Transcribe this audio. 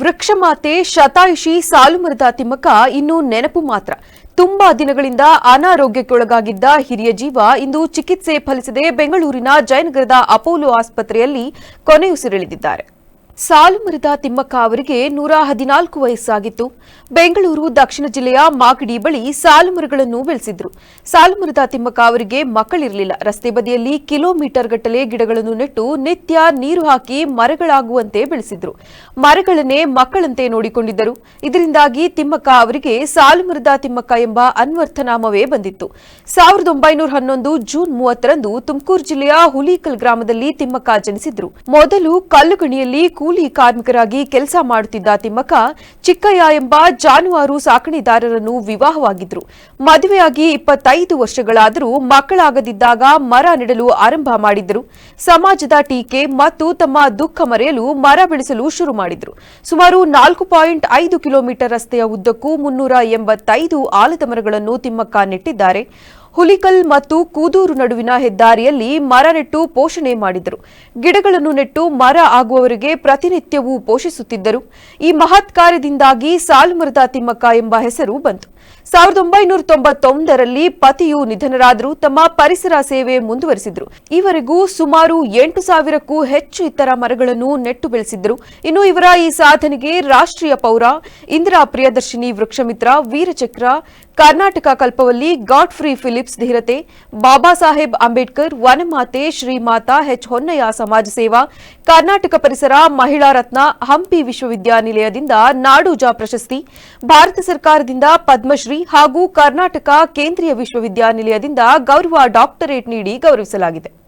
ವೃಕ್ಷಮಾತೆ ಶತಾಯುಷಿ ಸಾಲುಮರದ ತಿಮ್ಮಕ್ಕ ಇನ್ನು ನೆನಪು ಮಾತ್ರ. ತುಂಬಾ ದಿನಗಳಿಂದ ಅನಾರೋಗ್ಯಕ್ಕೊಳಗಾಗಿದ್ದ ಹಿರಿಯ ಜೀವ ಇಂದು ಚಿಕಿತ್ಸೆ ಫಲಿಸದೆ ಬೆಂಗಳೂರಿನ ಜಯನಗರದ ಅಪೋಲೋ ಆಸ್ಪತ್ರೆಯಲ್ಲಿ ಕೊನೆಯುಸಿರೆಳೆದಿದ್ದಾರೆ. ಸಾಲುಮರದ ತಿಮ್ಮಕ್ಕ ಅವರಿಗೆ ನೂರ ಹದಿನಾಲ್ಕು ವಯಸ್ಸಾಗಿತ್ತು. ಬೆಂಗಳೂರು, ದಕ್ಷಿಣ ಜಿಲ್ಲೆಯ ಮಾಗಡಿ ಬಳಿ ಸಾಲುಮರಗಳನ್ನು ಬೆಳೆಸಿದ್ರು. ಸಾಲುಮರದ ತಿಮ್ಮಕ್ಕ ಅವರಿಗೆ ಮಕ್ಕಳಿರಲಿಲ್ಲ. ರಸ್ತೆ ಬದಿಯಲ್ಲಿ ಕಿಲೋಮೀಟರ್ ಗಟ್ಟಲೆ ಗಿಡಗಳನ್ನು ನೆಟ್ಟು ನಿತ್ಯ ನೀರು ಹಾಕಿ ಮರಗಳಾಗುವಂತೆ ಬೆಳೆಸಿದ್ರು. ಮರಗಳನ್ನೇ ಮಕ್ಕಳಂತೆ ನೋಡಿಕೊಂಡಿದ್ದರು. ಇದರಿಂದಾಗಿ ತಿಮ್ಮಕ್ಕ ಅವರಿಗೆ ಸಾಲುಮರದ ತಿಮ್ಮಕ್ಕ ಎಂಬ ಅನ್ವರ್ಥನಾಮವೇ ಬಂದಿತ್ತು. ಸಾವಿರದ ಒಂಬೈನೂರ ಹನ್ನೊಂದು ಜೂನ್ ಮೂವತ್ತರಂದು ತುಮಕೂರು ಜಿಲ್ಲೆಯ ಹುಲಿಕಲ್ ಗ್ರಾಮದಲ್ಲಿ ತಿಮ್ಮಕ್ಕ ಜನಿಸಿದ್ರು. ಮೊದಲು ಕಲ್ಲುಗಣಿಯಲ್ಲಿ ಕೂಲಿ ಕಾರ್ಮಿಕರಾಗಿ ಕೆಲಸ ಮಾಡುತ್ತಿದ್ದ ತಿಮ್ಮಕ್ಕ, ಚಿಕ್ಕಯ್ಯ ಎಂಬ ಜಾನುವಾರು ಸಾಕಣೆದಾರರನ್ನು ವಿವಾಹವಾಗಿದ್ರು. ಮದುವೆಯಾಗಿ ಇಪ್ಪತ್ತೈದು ವರ್ಷಗಳಾದರೂ ಮಕ್ಕಳಾಗದಿದ್ದಾಗ ಮರ ನೆಡಲು ಆರಂಭ ಮಾಡಿದ್ರು. ಸಮಾಜದ ಟೀಕೆ ಮತ್ತು ತಮ್ಮ ದುಃಖ ಮರೆಯಲು ಮರ ಬೆಳೆಸಲು ಶುರು ಮಾಡಿದ್ರು. ಸುಮಾರು ನಾಲ್ಕು ಪಾಯಿಂಟ್ ಐದು ಕಿಲೋಮೀಟರ್ ರಸ್ತೆಯ ಉದ್ದಕ್ಕೂ ಮುನ್ನೂರ ಎಂಬತ್ತೈದು ಆಲದ ಮರಗಳನ್ನು ತಿಮ್ಮಕ್ಕ ನೆಟ್ಟಿದ್ದಾರೆ. ಹುಲಿಕಲ್ ಮತ್ತು ಕೂದೂರು ನಡುವಿನ ಹೆದ್ದಾರಿಯಲ್ಲಿ ಮರ ನೆಟ್ಟು ಪೋಷಣೆ ಮಾಡಿದರು. ಗಿಡಗಳನ್ನು ನೆಟ್ಟು ಮರ ಆಗುವವರಿಗೆ ಪ್ರತಿನಿತ್ಯವೂ ಪೋಷಿಸುತ್ತಿದ್ದರು. ಈ ಮಹತ್ ಕಾರ್ಯದಿಂದಾಗಿ ಸಾಲುಮರದ ತಿಮ್ಮಕ್ಕ ಎಂಬ ಹೆಸರು ಬಂತು. ಸಾವಿರದ ಒಂಬೈನೂರ ತೊಂಬತ್ತೊಂದರಲ್ಲಿ ಪತಿಯು ನಿಧನರಾದರೂ ತಮ್ಮ ಪರಿಸರ ಸೇವೆ ಮುಂದುವರೆಸಿದ್ರು. ಈವರೆಗೂ ಸುಮಾರು ಎಂಟು ಸಾವಿರಕ್ಕೂ ಹೆಚ್ಚು ಇತರ ಮರಗಳನ್ನು ನೆಟ್ಟು ಬೆಳೆಸಿದ್ರು ಇನ್ನು ಇವರ ಈ ಸಾಧನೆಗೆ ರಾಷ್ಟ್ರೀಯ ಪೌರ ಇಂದಿರಾ ಪ್ರಿಯದರ್ಶಿನಿ ವೃಕ್ಷಮಿತ್ರ, ವೀರಚಕ್ರ, ಕರ್ನಾಟಕ ಕಲ್ಪವಲ್ಲಿ ಗಾಡ್ ಫ್ರೀ ಫಿಲಿಪ್ಸ್ ಧೀರತೆ ಬಾಬಾ ಸಾಹೇಬ್ ಅಂಬೇಡ್ಕರ್, ವನಮಾತೆ ಶ್ರೀಮಾತಾ ಎಚ್ ಹೊನ್ನಯ್ಯ ಸಮಾಜ ಸೇವಾ, ಕರ್ನಾಟಕ ಪರಿಸರ, ಮಹಿಳಾ ರತ್ನ, ಹಂಪಿ ವಿಶ್ವವಿದ್ಯಾನಿಲಯದಿಂದ ನಾಡೋಜ ಪ್ರಶಸ್ತಿ, ಭಾರತ ಸರ್ಕಾರದಿಂದ ಪದ್ಮಶ್ರೀ ಹಾಗೂ ಕರ್ನಾಟಕ ಕೇಂದ್ರೀಯ ವಿಶ್ವವಿದ್ಯಾನಿಲಯದಿಂದ ಗೌರವ ಡಾಕ್ಟರೇಟ್ ನೀಡಿ ಗೌರವಿಸಲಾಗಿದೆ.